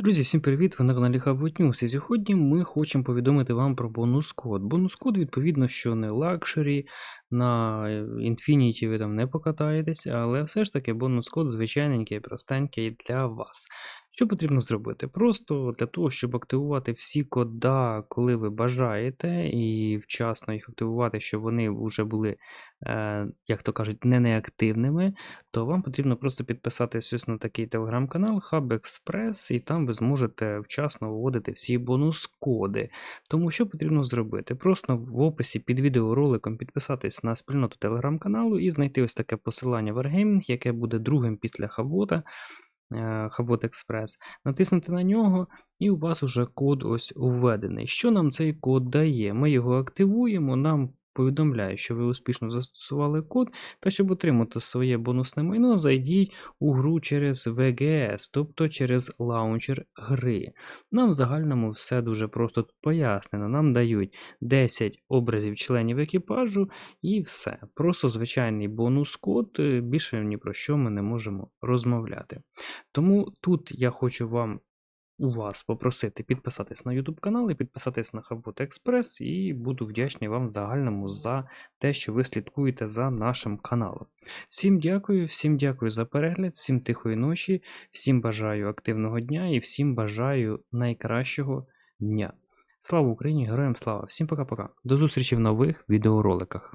Друзі, всім привіт! Ви на каналі News. І сьогодні ми хочемо повідомити вам про бонус-код. Бонус-код, відповідно, що не лакшері, на Infinity ви там не покатаєтесь, але все ж таки бонус-код звичайненький, простенький для вас. Що потрібно зробити? Просто для того, щоб активувати всі кода, коли ви бажаєте, і вчасно їх активувати, щоб вони вже були, е, як то кажуть, не неактивними, то вам потрібно просто підписатись ось на такий телеграм-канал Hub Express, і там ви зможете вчасно виводити всі бонус-коди. Тому що потрібно зробити? Просто в описі під відеороликом підписатись на спільноту телеграм-каналу і знайти ось таке посилання Wargaming, яке буде другим після Хабота. Хабот Експрес, натиснути на нього, і у вас вже код ось введений. Що нам цей код дає? Ми його активуємо, нам повідомляє, що ви успішно застосували код, та щоб отримати своє бонусне майно, зайдіть у гру через VGS, тобто через лаунчер гри. Нам в загальному все дуже просто пояснено. Нам дають 10 образів членів екіпажу і все. Просто звичайний бонус-код, е, більше ні про що ми не можемо розмовляти. Тому тут я хочу вам у вас попросити підписатись на YouTube канал і підписатись на Хабот Експрес, і буду вдячний вам в загальному за те, що ви слідкуєте за нашим каналом. Всім дякую, всім дякую за перегляд, всім тихої ночі, всім бажаю активного дня і всім бажаю найкращого дня. Слава Україні! Героям слава! Всім пока-пока! До зустрічі в нових відеороликах.